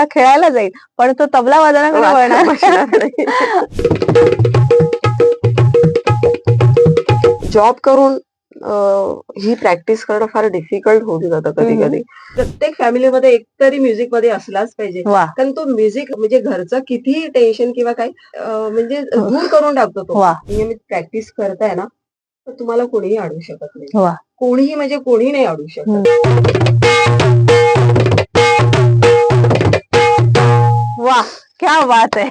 मुलगा खेळायला जाईल पण तो तबला वादनाकडे वळणार जॉब करून ही प्रॅक्टिस करणं फार डिफिकल्ट होऊन जातं कधी कधी. प्रत्येक फॅमिलीमध्ये एकतरी म्युझिकमध्ये असलाच पाहिजे. कारण तो म्युझिक म्हणजे घरचं किती टेन्शन किंवा काय म्हणजे दूर करून टाकतो तो. नियमित प्रॅक्टिस करताय ना तर तुम्हाला कोणीही अडवू शकत नाही. कोणीही म्हणजे कोणी नाही अडवू शकत. वा क्या बात आहे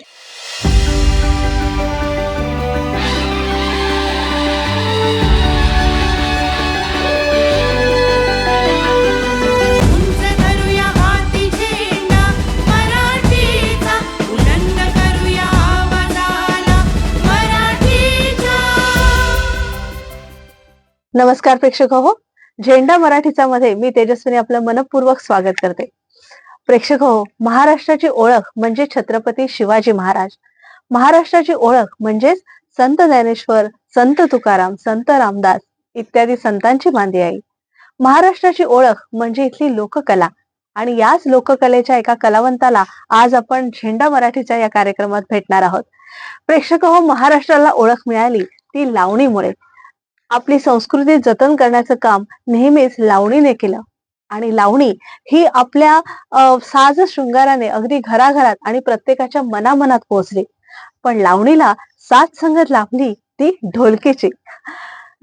नमस्कार प्रेक्षक हो झेंडा मराठीचा मध्ये मी तेजस्विनी आपलं मनपूर्वक स्वागत करते. प्रेक्षक हो महाराष्ट्राची ओळख म्हणजे छत्रपती शिवाजी महाराज. महाराष्ट्राची ओळख म्हणजेच संत ज्ञानेश्वर संत तुकाराम संत रामदास इत्यादी संतांची मांदी आई. महाराष्ट्राची ओळख म्हणजे इथली लोककला. आणि याच लोककलेच्या एका कलावंताला आज आपण झेंडा मराठीच्या या कार्यक्रमात भेटणार आहोत. प्रेक्षक हो महाराष्ट्राला ओळख मिळाली ती लावणीमुळे. आपली संस्कृती जतन करण्याचं काम नेहमीच लावणीने केलं. आणि लावणी ही आपल्या साज शृंगाराने अगदी घराघरात आणि प्रत्येकाच्या मनामनात पोहोचली. पण लावणीला साथ संगत लाभली ती ढोलकीची.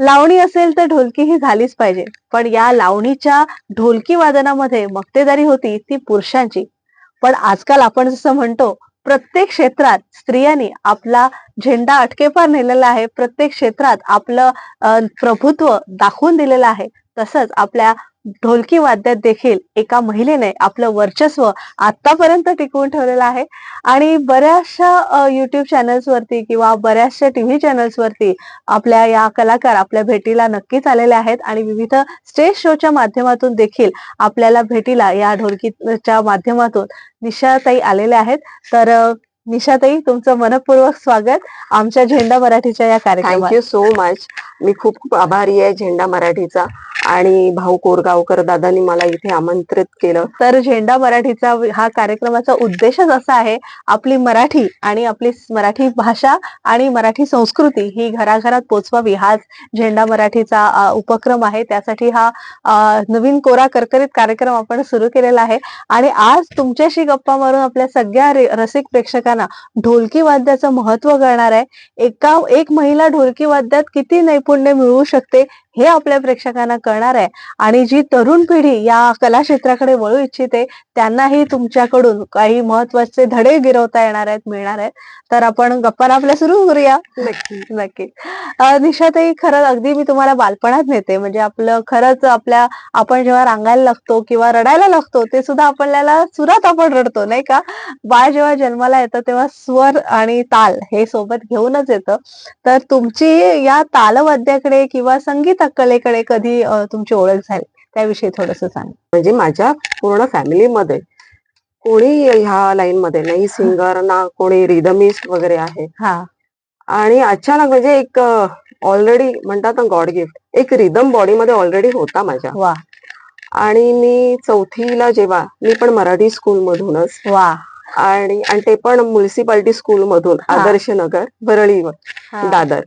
लावणी असेल तर ढोलकी ही झालीच पाहिजे. पण या लावणीच्या ढोलकी वादनामध्ये मक्तेदारी होती ती पुरुषांची. पण आजकाल आपण जसं म्हणतो प्रत्येक क्षेत्रात स्त्रियांनी आपला झेंडा अटकेपार नेलेला आहे. प्रत्येक क्षेत्रात आपलं प्रभुत्व दाखवून दिलेलं आहे. तसंच आपल्या ढोलकी वाद्यात देखील एका महिलेने आपलं वर्चस्व आतापर्यंत टिकवून ठेवलेलं आहे. आणि बऱ्याचशा युट्यूब चॅनल्स वरती किंवा बऱ्याचशा टीव्ही चॅनल्स वरती आपल्या या कलाकार आपल्या भेटीला नक्कीच आलेल्या आहेत. आणि विविध स्टेज शोच्या माध्यमातून देखील आपल्याला भेटीला या ढोलकीच्या माध्यमातून निशाताई आलेल्या आहेत. तर निशाताई तुमचं मनपूर्वक स्वागत. आमच्या झेंडा मराठीच्या या कार्यक्रमात. थँक्यू सो मच मी खूप खूप आभारी आहे झेंडा मराठीचा. आणि भाऊ कोरगावकर दादांनी मला इथे आमंत्रित केलं. तर झेंडा मराठीचा हा कार्यक्रमाचा उद्देशच असा आहे आपली मराठी आणि आपली मराठी भाषा आणि मराठी संस्कृती ही घराघरात पोचवावी. हाच झेंडा मराठीचा उपक्रम आहे. त्यासाठी हा नवीन कोरा करकरीत कार्यक्रम आपण सुरू केलेला आहे. आणि आज तुमच्याशी गप्पा मारून आपल्या सगळ्या रसिक प्रेक्षकांना ढोलकी वाद्याचं महत्त्व कळणार आहे. एका एक महिला ढोलकी वाद्यात किती नैपुण्य मिळवू शकते? हे आपल्या प्रेक्षकांना कळणार आहे. आणि जी तरुण पिढी या कला क्षेत्राकडे वळू इच्छिते त्यांनाही तुमच्याकडून काही महत्त्वाचे धडे गिरवता येणार आहेत मिळणार आहेत. तर आपण गप्पा आपल्या सुरू करूया. नक्की. नक्की. निशाताई खरंच अगदी मी तुम्हाला बालपणात नेते. म्हणजे आपलं खरंच आपल्या आपण जेव्हा रांगायला लागतो किंवा रडायला लागतो ते सुद्धा आपल्याला सुरात आपण रडतो नाही का? बाळ जेव्हा जन्माला येतं तेव्हा स्वर आणि ताल हे सोबत घेऊनच येतं. तर तुमची या तालवाद्याकडे किंवा संगीत कलेकडे कधी तुमची ओळख झाली? त्याविषयी थोडस सांग. म्हणजे माझ्या पूर्ण फॅमिलीमध्ये कोणी ह्या लाईन मध्ये नाही सिंगर ना कोणी रिदमिस्ट वगैरे आहे. हा. आणि अचानक म्हणजे एक ऑलरेडी म्हणतात ना गॉड गिफ्ट एक रिदम बॉडीमध्ये ऑलरेडी होता माझ्या. वा. आणि मी चौथीला जेव्हा मी पण मराठी स्कूल मधूनच वा. आणि आणि ते पण म्युन्सिपाल्टी स्कूल मधून. आदर्श नगर वरळीवर हा. दादर.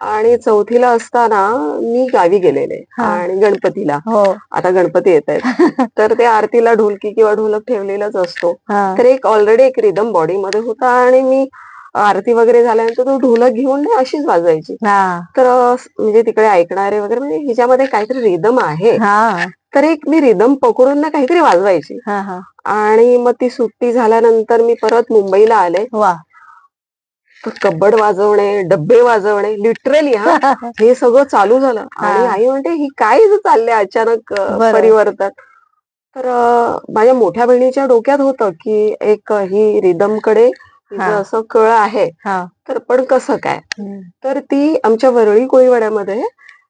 आणि चौथीला असताना मी गावी गेलेले. आणि गणपतीला. हो. आता गणपती येत आहेत तर ते आरतीला ढोलकी किंवा ढोलक ठेवलेलाच असतो. तर एक ऑलरेडी एक रिदम बॉडी मध्ये होता आणि मी आरती वगैरे झाल्यानंतर तो ढोलक घेऊन ना अशीच वाजवायची हा. तर म्हणजे तिकडे ऐकणारे वगैरे म्हणजे हिच्यामध्ये काहीतरी रिदम आहे. तर एक मी रिदम पकडून ना काहीतरी वाजवायची. आणि मग ती सुट्टी झाल्यानंतर मी परत मुंबईला आले. कब्बड वाजवणे डब्बे वाजवणे लिटरली हा हे सगळं चालू झालं आणि. आई म्हणते ही काय इथं चाललंय अचानक. परिवर्तन तर माझ्या मोठ्या बहिणीच्या डोक्यात होतं की एक ही रिदमकडे. असं कळ आहे तर पण कसं काय. तर ती आमच्या वरळी कोळीवाड्यामध्ये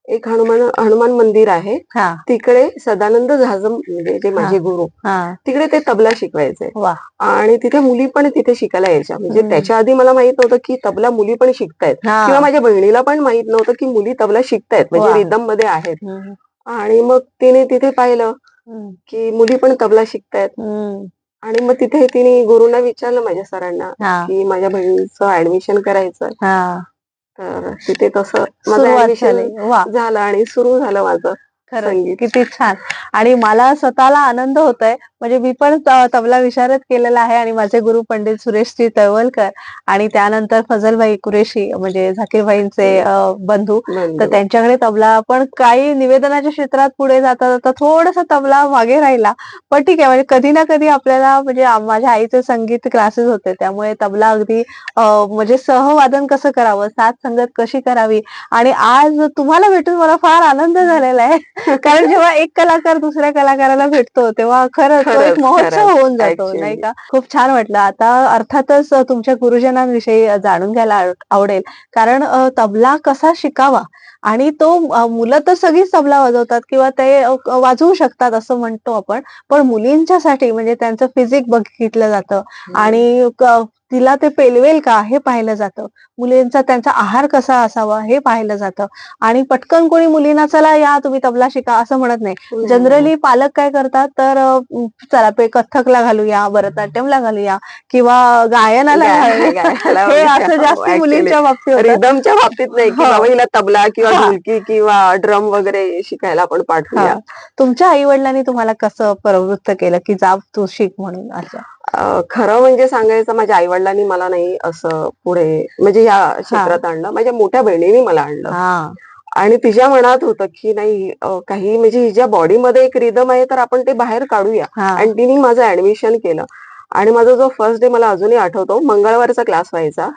एक हनुमान हनुमान मंदिर आहे. हा. तिकडे सदानंद झाजम म्हणजे जे माझे गुरु. हा. तिकडे ते तबला शिकवायचे. वा. आणि तिथे मुली पण तिथे शिकायला यायच्या. म्हणजे हम्म. त्याच्या आधी मला माहीत नव्हतं की तबला मुली पण शिकतायत. हा. किंवा माझ्या बहिणीला पण माहीत नव्हतं की मुली तबला शिकतायत. म्हणजे वा. रिदममध्ये आहेत. हम्म. आणि मग तिने तिथे पाहिलं हम्म. की मुली पण तबला शिकतायत. हम्म. आणि मग तिथे तिने गुरुंना विचारलं माझ्या सरांना हा. की माझ्या बहिणीचं ऍडमिशन करायचं हा. तर तिथे तसं माझं सुरुवात ऍडमिशन झाली वा. झालं आणि सुरू झालं माझं खरं संगीत. किती छान. आणि मला स्वतःला आनंद होतोय. म्हणजे मी पण तबला विशारद केलेला आहे आणि माझे गुरु पंडित सुरेशजी तळवलकर आणि त्यानंतर फजलभाई कुरेशी म्हणजे झाकीरभाईंचे बंधू. तर. त्यांच्याकडे तबला पण काही निवेदनाच्या क्षेत्रात पुढे जाता जाता थोडासा तबला मागे राहिला. पण ठीक आहे म्हणजे कधी ना कधी आपल्याला म्हणजे माझ्या आईचे संगीत क्लासेस होते. त्यामुळे तबला अगदी म्हणजे सहवादन कसं करावं साथ संगत कशी करावी? आणि आज तुम्हाला भेटून मला फार आनंद झालेला आहे. कारण जेव्हा एक कलाकार दुसऱ्या कलाकाराला भेटतो तेव्हा खरंच तो एक महोत्सव. होऊन जातो. नाही का? खूप छान वाटलं. आता अर्थातच तुमच्या गुरुजनांविषयी जाणून घ्यायला आव- आवडेल. कारण तबला कसा शिकावा? आणि तो मुलं तर सगळीच तबला वाजवतात किंवा ते वाजवू शकतात असं म्हणतो आपण. पण मुलींच्यासाठी म्हणजे त्यांचं फिजिक बघितलं जातं. आणि तिला ते पेलवेल का हे पाहिलं जातं मुलींचा त्यांचा आहार कसा असावा हे पाहिलं जातं आणि पटकन कोणी मुलींना चला या तुम्ही तबला शिका असं म्हणत नाही जनरली पालक काय करतात तर चला पे कथ्थकला घालूया भरतनाट्यमला घालूया किंवा गायनाला हे असं. जास्त मुलींच्या बाबतीत. रिदमच्या बाबतीत नाही हो. हिला तबला किंवा हा. ढोलकी किंवा ड्रम वगैरे शिकायला आपण पाठवूया हा. तुमच्या आई वडिलांनी तुम्हाला कसं प्रवृत्त केलं की जा तू शिक म्हणून असं खरं म्हणजे सांगायचं माझ्या आई वडिलांनी मला नाही असं पुढे म्हणजे या क्षेत्रात आणलं. माझ्या मोठ्या बहिणीने मला आणलं. आणि तिच्या मनात होतं की नाही काही म्हणजे हिच्या बॉडीमध्ये एक रिदम आहे तर आपण ते बाहेर काढूया. आणि तिने माझं ऍडमिशन केलं. आणि माझा जो फर्स्ट डे मला अजूनही आठवतो मंगळवारचा क्लास व्हायचा.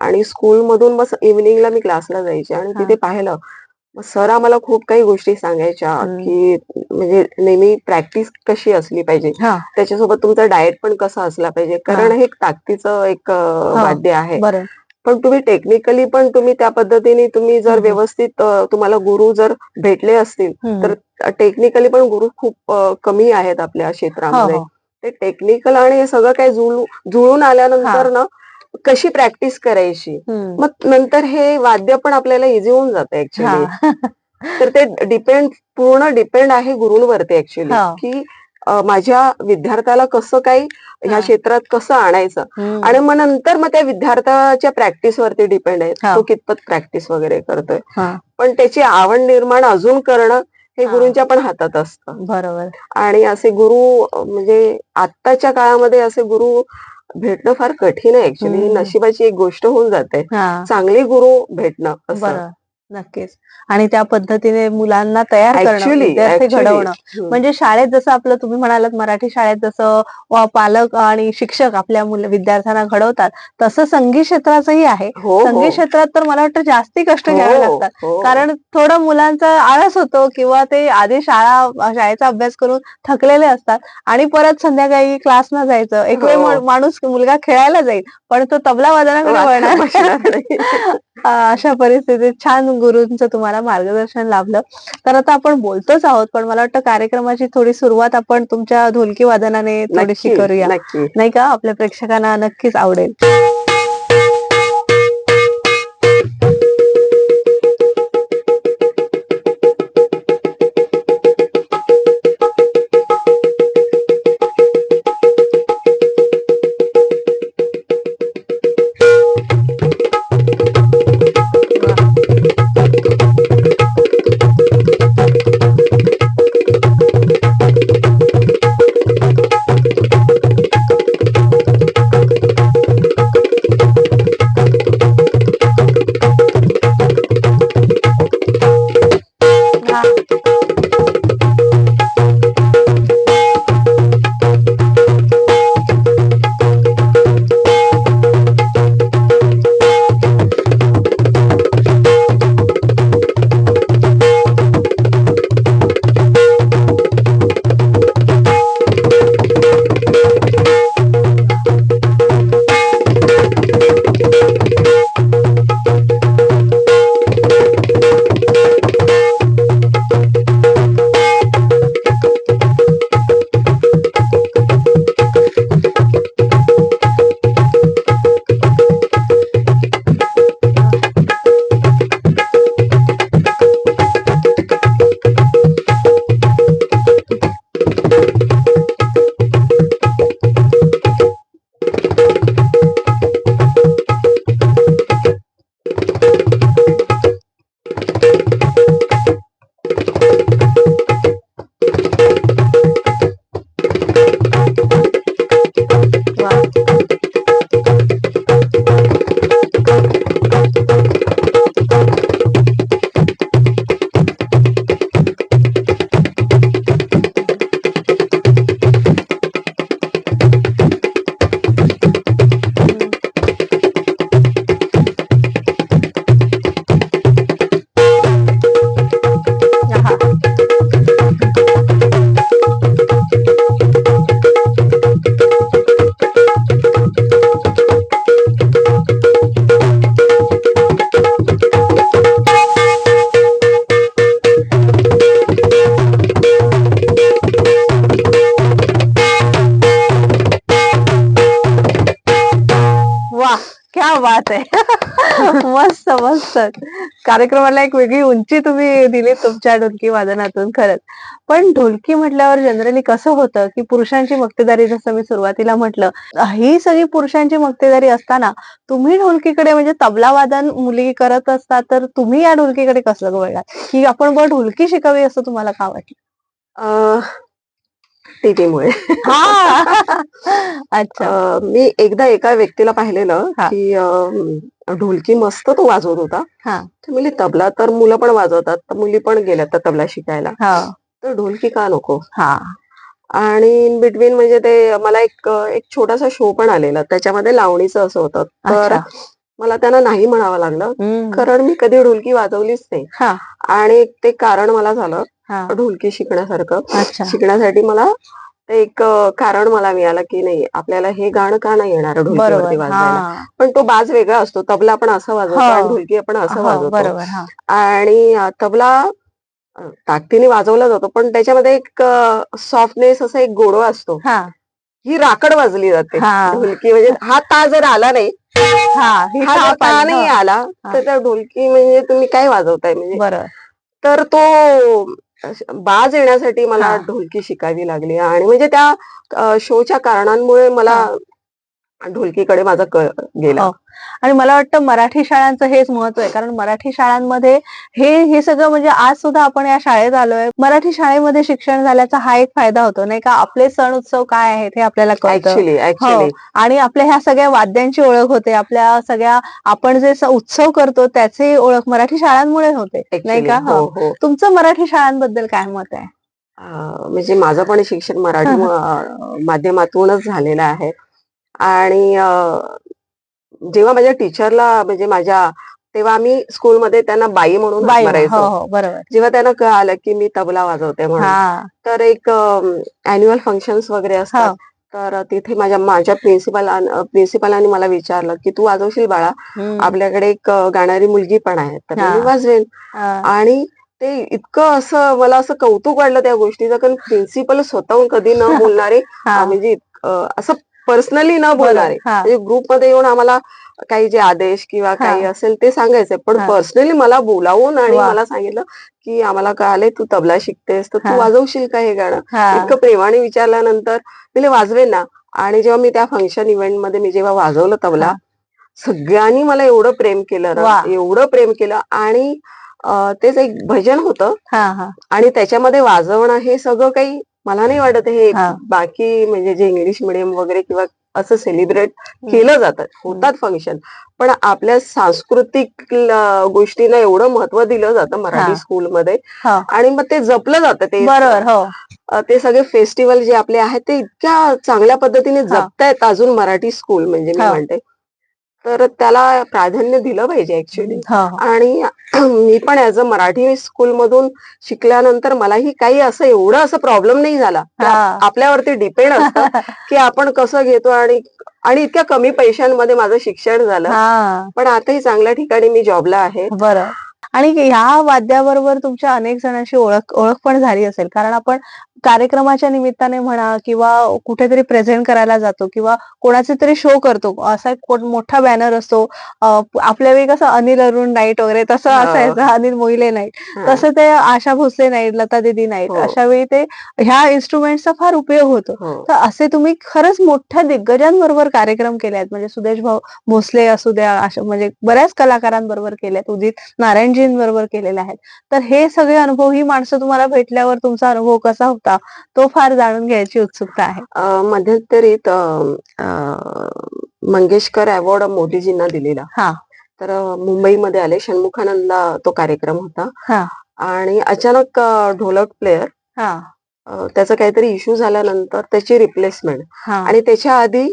आणि स्कूल मधून मग इव्हिनिंगला मी क्लासला जायचे आणि. तिथे पाहिलं. मग सर आम्हाला खूप काही गोष्टी सांगायच्या. की म्हणजे नेहमी प्रॅक्टिस कशी असली पाहिजे? हा. त्याच्यासोबत तुमचा डाएट पण कसा असला पाहिजे? कारण हे एक ताकदीचं एक हा. वाद्य आहे. पण तुम्ही टेक्निकली पण तुम्ही त्या पद्धतीने तुम्ही जर. व्यवस्थित तुम्हाला गुरु जर भेटले असतील. तर टेक्निकली पण गुरु खूप कमी आहेत आपल्या हो क्षेत्रामध्ये. हो ते टेक्निकल आणि हे सगळं काही जुळू जुळून आल्यानंतर ना कशी प्रॅक्टिस करायची. मग नंतर हे वाद्य पण आपल्याला इझी होऊन जातं ऍक्च्युली तर ते डिपेंड पूर्ण डिपेंड आहे गुरुंवरती ऍक्च्युली. की माझ्या विद्यार्थ्याला कसं काही ह्या. क्षेत्रात कसं आणायचं. आणि मग नंतर मग त्या विद्यार्थ्याच्या प्रॅक्टिस वरती डिपेंड आहे. तो कितपत प्रॅक्टिस वगैरे करतोय पण त्याची आवड निर्माण अजून करणं हे. गुरुंच्या पण हातात असतं बरोबर आणि असे गुरु म्हणजे आत्ताच्या काळामध्ये असे गुरु भेटणं फार कठीण आहे. ऍक्च्युली. नशिबाची एक गोष्ट होऊन जाते. चांगली गुरु भेटणं असं. नक्कीच. आणि त्या पद्धतीने मुलांना तयार करणं ऍक्च्युली विद्यार्थी घडवणं. म्हणजे शाळेत जसं आपलं तुम्ही म्हणालात मराठी शाळेत जसं व पालक आणि शिक्षक आपल्या मुल विद्यार्थ्यांना घडवतात तसं संगीत क्षेत्राचंही आहे. हो संगीत क्षेत्रात तर मला वाटतं जास्ती कष्ट घ्यावे लागतात. हो. कारण थोडं मुलांचा आळस होतो किंवा ते आधी शाळा शाळेचा अभ्यास करून थकलेले असतात आणि परत संध्याकाळी क्लासला जायचं. एक वेळ हो. मा- माणूस मुलगा खेळायला जाईल पण तो तबला वादनाकडे वळणार. अं, अशा परिस्थितीत छान गुरूंचं तुम्हाला मार्गदर्शन लाभलं. तर आता आपण बोलतोच आहोत पण मला वाटतं कार्यक्रमाची थोडी सुरुवात आपण तुमच्या ढोलकी वादनाने थोडीशी करूया. नाही का? आपल्या प्रेक्षकांना नक्कीच आवडेल. मस्त कार्यक्रमाला एक वेगळी उंची तुम्ही दिली तुमच्या ढोलकी वादनातून खरंच. पण ढोलकी म्हटल्यावर जनरली कसं होतं की पुरुषांची मक्तेदारी जसं मी सुरुवातीला म्हटलं ही सगळी पुरुषांची मक्तेदारी असताना तुम्ही ढोलकीकडे म्हणजे तबला वादन मुली करत असतात तर तुम्ही या ढोलकीकडे कसं वळलात? की आपण बरं ढोलकी शिकावी असं तुम्हाला का वाटलं? टीव्हीमुळे अच्छा. मी एकदा एका व्यक्तीला पाहिलेलं. की ढोलकी मस्त तो वाजवत होता. तर मुली तबला तर मुलं पण वाजवतात तर मुली पण गेल्या तर तबला शिकायला. तर ढोलकी का नको? आणि इन बिटवीन म्हणजे ते मला एक एक छोटासा शो पण आलेला. त्याच्यामध्ये लावणीचं असं होतं. तर मला त्यांना नाही म्हणावं लागलं. कारण मी कधी ढोलकी वाजवलीच नाही. आणि ते कारण मला झालं. ढोलकी शिकण्यासारखं. शिकण्यासाठी मला ते एक कारण मला मिळालं की नाही आपल्याला हे गाणं का नाही येणार ढोलकीवरती वाजवायला? पण तो बाज वेगळा असतो तबला आपण असं वाजवतो हो. आणि ढोलकी आपण असं हो, वाजवतो. बरोबर हा. आणि तबला ताकदीने वाजवला जातो पण त्याच्यामध्ये एक सॉफ्टनेस असा एक गोडवा असतो. हा. राकड वाजली जाते. ढोलकी म्हणजे हा ता जर आला नाही हा ता नाही हा. आला. तर त्या ढोलकी म्हणजे तुम्ही काय वाजवताय? म्हणजे तर तो बाज येण्यासाठी मला. ढोलकी शिकावी लागली आणि म्हणजे त्या शोच्या कारणांमुळे मला ढोलकीकडे माझा गेला. हो. आणि मला वाटतं मराठी शाळांचं हेच महत्त्व आहे कारण मराठी शाळांमध्ये हे हे सगळं म्हणजे आज सुद्धा आपण या शाळेत आलोय. मराठी शाळेमध्ये शिक्षण झाल्याचा हा एक फायदा होतो नाही का? आपले सण उत्सव काय आहेत हे आपल्याला कळतं. ऍक्च्युली आणि आपल्या ह्या सगळ्या वाद्यांची ओळख होते आपल्या सगळ्या आपण जे उत्सव करतो त्याची ओळख मराठी शाळांमुळे होते नाही का? हो हो. हो. तुमचं मराठी शाळांबद्दल काय मत आहे? म्हणजे माझं पण शिक्षण मराठी माध्यमातूनच झालेलं आहे. आणि जेव्हा माझ्या टीचरला म्हणजे माझ्या तेव्हा आम्ही स्कूलमध्ये त्यांना बाई म्हणून हो मारायचो हो बरोबर जेव्हा त्यांना कळालं की मी तबला वाजवते म्हणून हा तर एक अॅन्युअल फंक्शन्स वगैरे असतात हो. तर तिथे माझ्या माझ्या प्रिन्सिपल प्रिन्सिपलांनी मला विचारलं की तू वाजवशील बाळा. आपल्याकडे एक गाणारी मुलगी पण आहे तर हा. मी वाजवेन हा. आणि ते इतकं असं मला असं कौतुक वाटलं त्या गोष्टीचं कारण प्रिन्सिपल स्वतःहून कधी न बोलणारे हा. म्हणजे असं पर्सनली न बोलणारे. हा. म्हणजे ग्रुपमध्ये येऊन आम्हाला काही जे आदेश किंवा काही असेल ते सांगायचे पण. पर्सनली मला बोलावून आणि. मला सांगितलं की आम्हाला कळाले तू तबला शिकतेस तर. तू वाजवशील का हे गाणं. इतकं प्रेमाने विचारल्यानंतर मी वाजवेन ना आणि जेव्हा मी त्या फंक्शन इव्हेंटमध्ये मी जेव्हा वाजवलं तबला. सगळ्यांनी मला एवढं प्रेम केलं. एवढं प्रेम केलं आणि तेच एक भजन होतं आणि त्याच्यामध्ये वाजवणं हे सगळं काही मला नाही वाटत हे. बाकी म्हणजे जे इंग्लिश मिडियम वगैरे किंवा असं सेलिब्रेट केलं जातं होतात फंक्शन पण आपल्या सांस्कृतिक ल- गोष्टींना एवढं महत्त्व दिलं जातं. मराठी स्कूलमध्ये आणि मग ते जपलं जातं ते. बरोबर हो. ते सगळे फेस्टिवल जे आपले आहेत ते इतक्या चांगल्या पद्धतीने जपतायत अजून मराठी स्कूल म्हणजे मी. म्हणते. तर त्याला प्राधान्य दिलं पाहिजे ऍक्च्युली. आणि मी पण ऍज अ मराठी स्कूल मधून शिकल्यानंतर मलाही काही असं एवढं असं प्रॉब्लेम नाही झाला. आपल्यावरती डिपेंड असतं की आपण कसं घेतो आणि आणि इतक्या कमी पैशांमध्ये माझं शिक्षण झालं. पण आताही चांगल्या ठिकाणी मी जॉबला आहे. बरं. आणि ह्या वाद्याबरोबर तुमच्या अनेक जणांशी ओळख ओळख पण झाली असेल कारण आपण कार्यक्रमाच्या निमित्ताने म्हणा किंवा कुठेतरी प्रेझेंट करायला जातो किंवा कोणाचे तरी शो करतो असा एक मोठा बॅनर असतो आपल्या वेळी कसं अनिल अरुण नाईट वगैरे तसं. असायचं अनिल मोहिले नाईट. तसं ते आशा भोसले नाईट लता दिदी नाईट हो. अशा वेळी ते ह्या इन्स्ट्रुमेंटचा फार उपयोग होतो हो. तर असे तुम्ही खरंच मोठ्या दिग्गजांबरोबर कार्यक्रम केले आहेत म्हणजे सुदेश भाऊ भोसले असू द्या म्हणजे बऱ्याच कलाकारांबरोबर केले आहेत उदित नारायणजींबरोबर केलेले आहेत. तर हे सगळे अनुभव ही माणसं तुम्हाला भेटल्यावर तुमचा अनुभव कसा होता तो फार जाणून घ्यायची उत्सुकता आहे. मध्यंतरीत मंगेशकर अवॉर्ड मोदीजींना दिलेला. हा. तर मुंबईमध्ये आले षण्मुखानंदला तो कार्यक्रम होता. हा. आणि अचानक ढोलक प्लेअर हा. त्याचा काहीतरी इश्यू झाल्यानंतर त्याची रिप्लेसमेंट आणि त्याच्या आधी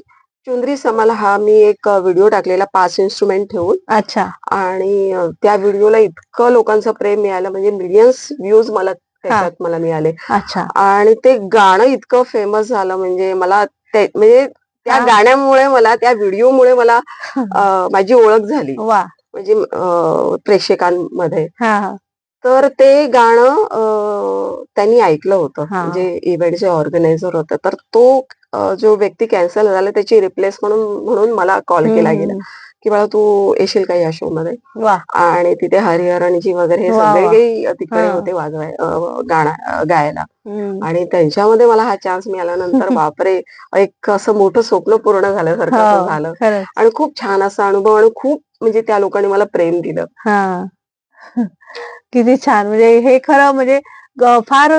चुंद्री समाल हा मी एक व्हिडिओ टाकलेला पाच इन्स्ट्रुमेंट ठेवून. अच्छा. आणि त्या व्हिडिओला इतकं लोकांचं प्रेम मिळालं म्हणजे मिलियन्स व्ह्यूज मला त्याच्यात मला मिळाले. अच्छा. आणि ते गाणं इतकं फेमस झालं म्हणजे मला म्हणजे त्या. गाण्यामुळे मला त्या व्हिडिओमुळे मला माझी ओळख झाली. म्हणजे प्रेक्षकांमध्ये. तर ते गाणं त्यांनी ऐकलं होतं. म्हणजे इव्हेंटचे ऑर्गनायझर होते. तर तो जो व्यक्ती कॅन्सल झाला त्याची रिप्लेस म्हणून म्हणून मला कॉल केला गेला. की बाळा तू येशील का या शो मध्ये? आणि तिथे हरिहरणजी वगैरे हे. सगळे तिकडे हा. होते वाजवाय गाणं गायला. आणि त्यांच्यामध्ये मला हा चान्स मिळाल्यानंतर बापरे एक असं मोठं स्वप्न पूर्ण झाल्यासारखं हो, झालं. आणि खूप छान असा अनुभव आणि खूप म्हणजे त्या लोकांनी मला प्रेम दिलं. किती छान. म्हणजे हे खरं म्हणजे फार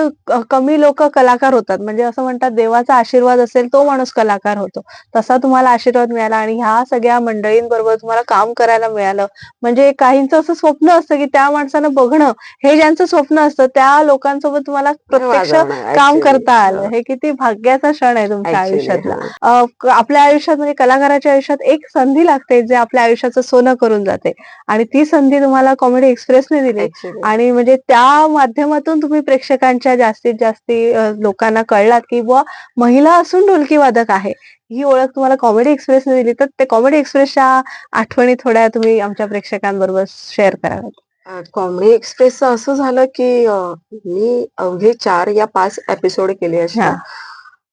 कमी लोक कलाकार होतात. म्हणजे असं म्हणतात देवाचा आशीर्वाद असेल तो माणूस कलाकार होतो. तसा तुम्हाला आशीर्वाद मिळाला आणि ह्या सगळ्या मंडळींबरोबर तुम्हाला काम करायला मिळालं. म्हणजे काहींचं असं स्वप्न असतं की त्या माणसानं बघणं. हे ज्यांचं स्वप्न असतं त्या लोकांसोबत तुम्हाला प्रत्यक्ष काम. करता आलं. हे. किती भाग्याचा क्षण आहे तुमच्या आयुष्यातला. आपल्या आयुष्यात म्हणजे कलाकाराच्या आयुष्यात एक संधी लागते जे आपल्या आयुष्याचं सोनं करून जाते. आणि ती संधी तुम्हाला कॉमेडी एक्सप्रेसने दिली. आणि म्हणजे त्या माध्यमातून तुम्ही प्रेक्षकांच्या जास्तीत जास्त लोकांना कळलात की बुवा महिला असून ढोलकी वादक आहे. ही ओळख तुम्हाला कॉमेडी एक्सप्रेसने दिली तर ते कॉमेडी एक्सप्रेसच्या आठवणी थोड्या तुम्ही आमच्या प्रेक्षकांबरोबर शेअर कराव्यात कॉमेडी एक्सप्रेसचं असं झालं की मी अवघे चार या पाच एपिसोड केले हा.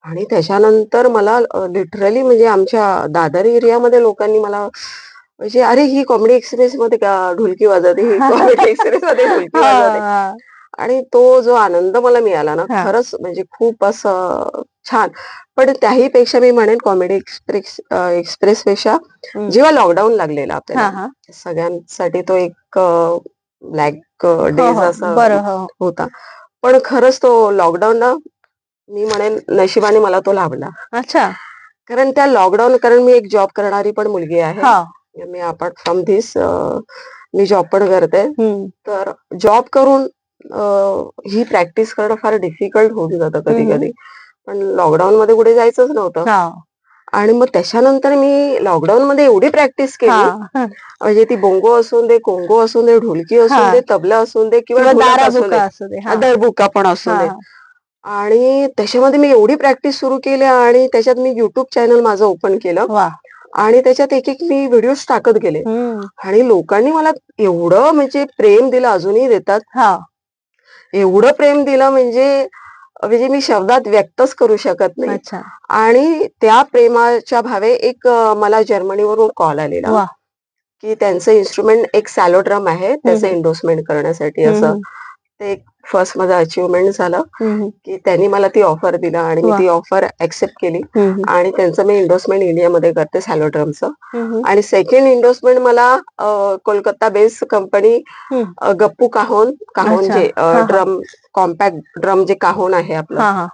आणि त्याच्यानंतर मला लिटरली म्हणजे आमच्या दादर एरियामध्ये लोकांनी मला म्हणजे अरे ही कॉमेडी एक्सप्रेस मध्ये का ढोलकी वाजवते ही कॉमेडी एक्सप्रेस मध्ये ढोलकी वाजवते. आणि तो जो आनंद मला मिळाला ना हा. खरंच म्हणजे खूप असं छान पण त्याही पेक्षा मी म्हणेन कॉमेडी एक्सप्रेस एक्सप्रेस पेक्षा. जेव्हा लॉकडाऊन लागलेला हा, आपल्याला हा. सगळ्यांसाठी तो एक ब्लॅक हो, डेज हो. असा बरं हो होता पण खरंच तो लॉकडाऊन ना मी म्हणेन नशिबाने मला तो लाभला अच्छा कारण त्या लॉकडाऊन कारण मी एक जॉब करणारी पण मुलगी आहे हा मी अपार्ट फ्रॉम धिस मी जॉब पण करते. तर जॉब करून ही प्रॅक्टिस करणं फार डिफिकल्ट होऊन जातं कधी. कधी पण लॉकडाऊन मध्ये कुठे जायचंच नव्हतं. आणि मग त्याच्यानंतर मी लॉकडाऊन मध्ये एवढी प्रॅक्टिस केली. म्हणजे ती बोंगो असून दे कोंगो असून दे ढोलकी असून. दे तबला असून दे किंवा दाराबुका पण असून दे. आणि त्याच्यामध्ये मी एवढी प्रॅक्टिस सुरू केली आणि त्याच्यात मी युट्यूब चॅनल माझं ओपन केलं. आणि त्याच्यात एक एक मी व्हिडिओ टाकत गेले. आणि लोकांनी मला एवढं म्हणजे प्रेम दिलं अजूनही देतात. एवढं प्रेम दिलं म्हणजे म्हणजे मी शब्दात व्यक्तच करू शकत नाही. आणि त्या प्रेमाच्या भावे एक मला जर्मनीवरून कॉल आलेला. की त्यांचं इन्स्ट्रुमेंट एक सॅलोड्रम आहे त्याचं हम्म. एन्डोसमेंट करण्यासाठी असं. ते फर्स्ट माझं अचिव्हमेंट झालं. की त्यांनी मला ती ऑफर दिला आणि मी. ती ऑफर ऍक्सेप्ट केली. आणि त्यांचं मी इंडोसमेंट इंडियामध्ये करते सॅलोड्रमचं. आणि सेकंड इंडोसमेंट मला कोलकाता बेस्ड कंपनी. गप्पू काहोन काहोन. जे हा, हा. ड्रम कॉम्पॅक्ट ड्रम जे काहोन आहे आपलं हा हा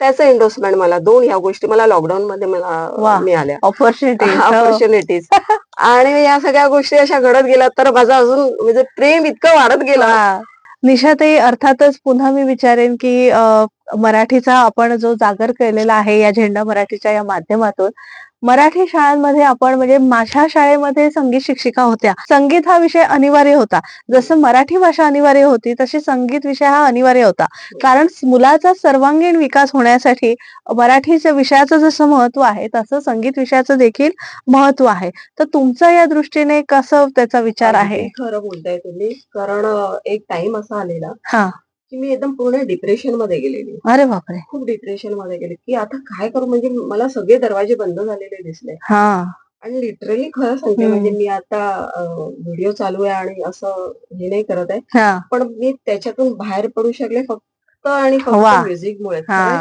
त्याचं इंडोसमेंट मला दोन ह्या गोष्टी मला लॉकडाऊन मध्ये मला. मिळाल्या ऑपॉर्च्युनिटी ऑपॉर्च्युनिटीज आणि या सगळ्या गोष्टी अशा घडत गेल्या तर माझं अजून म्हणजे प्रेम इतकं वाढत गेलं निशाताई अर्थातच पुन्हा मी विचारेन की अ, मराठीचा आपण जो जागर केलेला आहे या झेंडा मराठीच्या या माध्यमातून मराठी शाळांमध्ये आपण म्हणजे माझ्या शाळेमध्ये संगीत शिक्षिका होत्या. संगीत हा विषय अनिवार्य होता. जसं मराठी भाषा अनिवार्य होती तशी संगीत विषय हा अनिवार्य होता. कारण मुलाचा सर्वांगीण विकास होण्यासाठी मराठीच्या विषयाचं जसं महत्त्व आहे तसं संगीत विषयाचं देखील महत्त्व आहे. तर तुमचं या दृष्टीने कसं त्याचा विचार आहे? खरं बोलताय तुम्ही. कारण एक टाइम असा आलेला. हा. की मी एकदम पूर्ण डिप्रेशनमध्ये गेलेली अरे बापरे. खूप डिप्रेशनमध्ये गेले. की आता काय करू? म्हणजे मला सगळे दरवाजे बंद झालेले दिसले. हा. आणि लिटरली खरं सांगते. म्हणजे मी आता व्हिडिओ चालू आहे आणि असं हे नाही करत आहे. पण मी त्याच्यातून बाहेर पडू शकले फक्त आणि. फक्त म्युझिकमुळे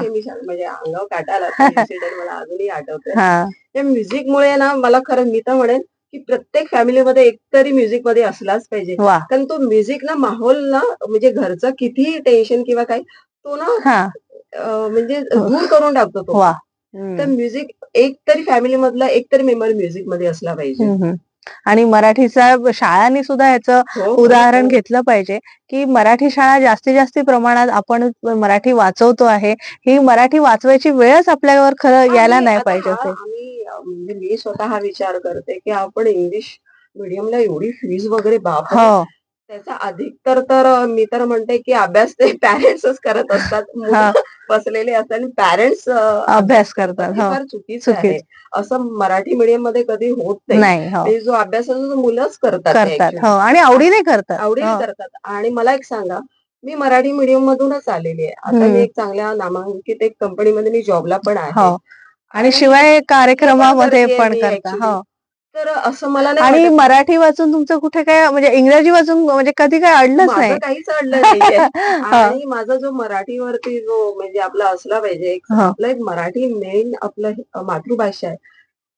मी म्हणजे अंगावर काटा आला इन्सिडेंट मला अजूनही आठवतोय. हा. त्या म्युझिकमुळे ना मला खरं मी तर म्हणेन की प्रत्येक फॅमिलीमध्ये एकतरी म्युझिकमध्ये असलाच पाहिजे. वा. कारण तो म्युझिक ना माहोल ना म्हणजे घरचा किती टेन्शन किंवा काय तो ना हा. अं, म्हणजे दूर करून टाकतो तो. वा. तर म्युझिक एक तरी फॅमिली मधला एक तरी मेंबर म्युझिकमध्ये असला पाहिजे. हम्म. आणि मराठीचा शाळांनी सुद्धा याचं हो, हो, उदाहरण हो. घेतलं पाहिजे की मराठी शाळा जास्तीत जास्त प्रमाणात आपण मराठी वाचवतो आहे ही मराठी वाचवायची वेळच आपल्यावर खरं यायला आणि नाही आता पाहिजे हा आम्ही म्हणजे मी स्वतः हा विचार करते की आपण इंग्लिश मिडियमला एवढी फीज वगैरे बाप हो. त्याचा अधिकतर तर मी तर म्हणते की अभ्यास ते पॅरेंट्सच करत असतात. बसलेले असतात आणि पॅरेंट्स अभ्यास करतात हो फार चुकीचं आहे. असं मराठी मीडियममध्ये कधी होत नाही. हो. जो अभ्यास असतो तो मुलंच करतात आणि आवडीने करतात. आवडीने. करतात. आणि मला एक सांगा मी मराठी मीडियम मधूनच आलेली आहे. आता. मी एक चांगल्या नामांकित एक कंपनीमध्ये मी जॉबला पण आहे. आणि शिवाय कार्यक्रमामध्ये पण करता actually. हो तर असं मला नाही आणि. मराठी वाचून तुमचं कुठे काय म्हणजे इंग्रजी वाचून म्हणजे कधी काय अडलंच नाही काहीच अडलं नाहीये हा. आणि माझा जो मराठीवरती जो म्हणजे आपला असला पाहिजे हा. आपलं एक मराठी मेन आपलं हे- मातृभाषा आहे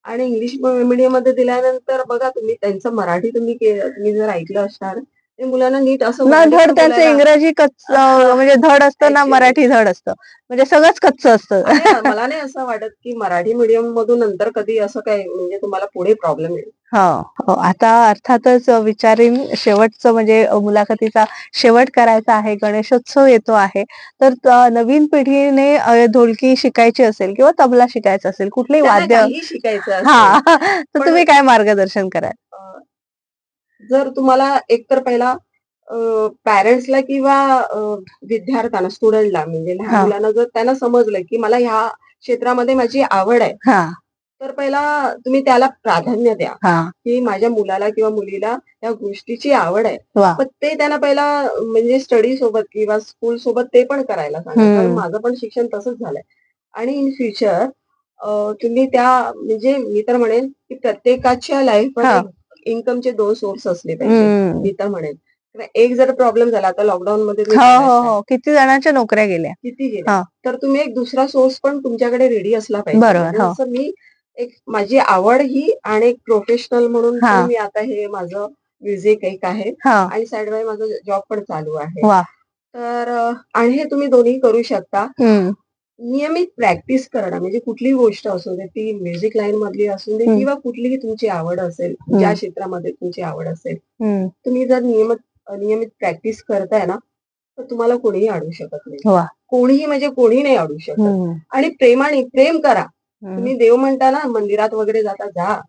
आणि इंग्लिश मीडियममध्ये दिल्यानंतर बघा तुम्ही त्यांचं मराठी तुम्ही तुम्ही जर ऐकलं असणार मुलांना नीट असं ना धड त्यांचं इंग्रजी कच्च. म्हणजे धड असतं ना. मराठी धड असतं म्हणजे सगळंच कच्च असतं मला नाही असं वाटत की मराठी मीडियम मधून नंतर कधी असं काय म्हणजे तुम्हाला पुढे प्रॉब्लेम येईल हो हो. आता अर्थातच विचारीन शेवटचं म्हणजे मुलाखतीचा शेवट करायचा आहे गणेशोत्सव येतो आहे तर नवीन पिढीने ढोलकी शिकायची असेल किंवा तबला शिकायचं असेल कुठलंही वाद्य शिकायचं हा तर तुम्ही काय मार्गदर्शन कराल जर तुम्हाला एकतर पहिला पॅरेंट्सला किंवा विद्यार्थ्यांना स्टुडंटला म्हणजे. लहान मुलांना जर त्यांना समजलं की मला ह्या क्षेत्रामध्ये माझी आवड आहे तर पहिला तुम्ही त्याला प्राधान्य द्या की माझ्या मुलाला किंवा मुलीला त्या गोष्टीची आवड आहे. पण ते त्यांना पहिला म्हणजे स्टडी सोबत किंवा स्कूल सोबत ते पण करायला सांगा. कारण माझं पण शिक्षण तसंच झालंय. आणि इन फ्युचर तुम्ही त्या म्हणजे मी तर म्हणेन की प्रत्येकाच्या लाईफ इन्कमचे दोन सोर्स असले पाहिजे. मी तर म्हणेन. एक जर प्रॉब्लेम झाला आता लॉकडाऊन मध्ये हो हो हो. किती जणांच्या नोकऱ्या गेल्या. किती हा. गेला तर तुम्ही एक दुसरा सोर्स पण तुमच्याकडे रेडी असला पाहिजे. जसं मी एक माझी आवड ही आणि एक प्रोफेशनल म्हणून मी आता हे माझं म्युझिक एक आहे. आणि साइड बाय माझं जॉब पण चालू आहे. तर आणि हे तुम्ही दोन्ही करू शकता. नियमित प्रॅक्टिस करणं म्हणजे कुठलीही गोष्ट असू दे ती म्युझिक लाईन मधली असू दे. किंवा कुठलीही तुमची आवड असेल ज्या क्षेत्रामध्ये तुमची आवड असेल. तुम्ही जर नियमित नियमित प्रॅक्टिस करताय ना तर तुम्हाला कोणीही अडू शकत नाही. कोणीही म्हणजे कोणी नाही अडू शकत. आणि प्रेमाने प्रेम करा. तुम्ही देव म्हणता ना मंदिरात वगैरे जाता जा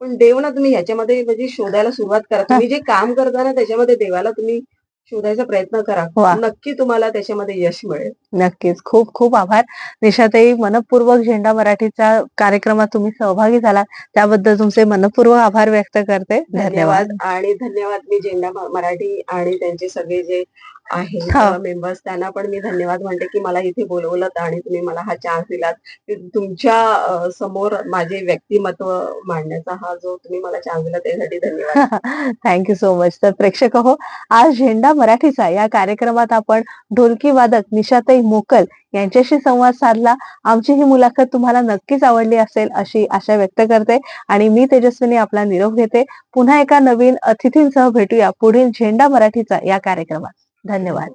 पण देव ना तुम्ही ह्याच्यामध्ये म्हणजे शोधायला सुरुवात करा तुम्ही जे काम करता ना त्याच्यामध्ये देवाला तुम्ही शोधायचा प्रयत्न करा. नक्की तुम्हाला त्याच्यामध्ये यश मिळेल. नक्कीच. खूप खूप आभार. निशाताई मनपूर्वक झेंडा मराठीच्या कार्यक्रमात तुम्ही सहभागी झाला. त्याबद्दल तुमचे मनपूर्वक आभार व्यक्त करते. धन्यवाद. आणि धन्यवाद. मी झेंडा मराठी आणि त्यांचे सगळे जे आहेत हा. मेंबर्स त्यांना पण मी धन्यवाद म्हणते की मला इथे बोलवलं आणि तुम्ही मला हा चान्स दिलात. तुमच्यासमोर माझे व्यक्तिमत्व मांडण्याचा हा जो तुम्ही मला चान्स दिला त्यासाठी धन्यवाद. थँक्यू सो मच तर प्रेक्षक हो आज झेंडा मराठीचा या कार्यक्रमात आपण ढोलकी वादक निशाताई मोकल यांच्याशी संवाद साधला. आमची ही मुलाखत तुम्हाला नक्कीच आवडली असेल अशी आशा व्यक्त करते आणि मी तेजस्विनी आपला निरोप घेते. पुन्हा एका नवीन अतिथींसह भेटूया पुढील झेंडा मराठीचा या कार्यक्रमात. धन्यवाद.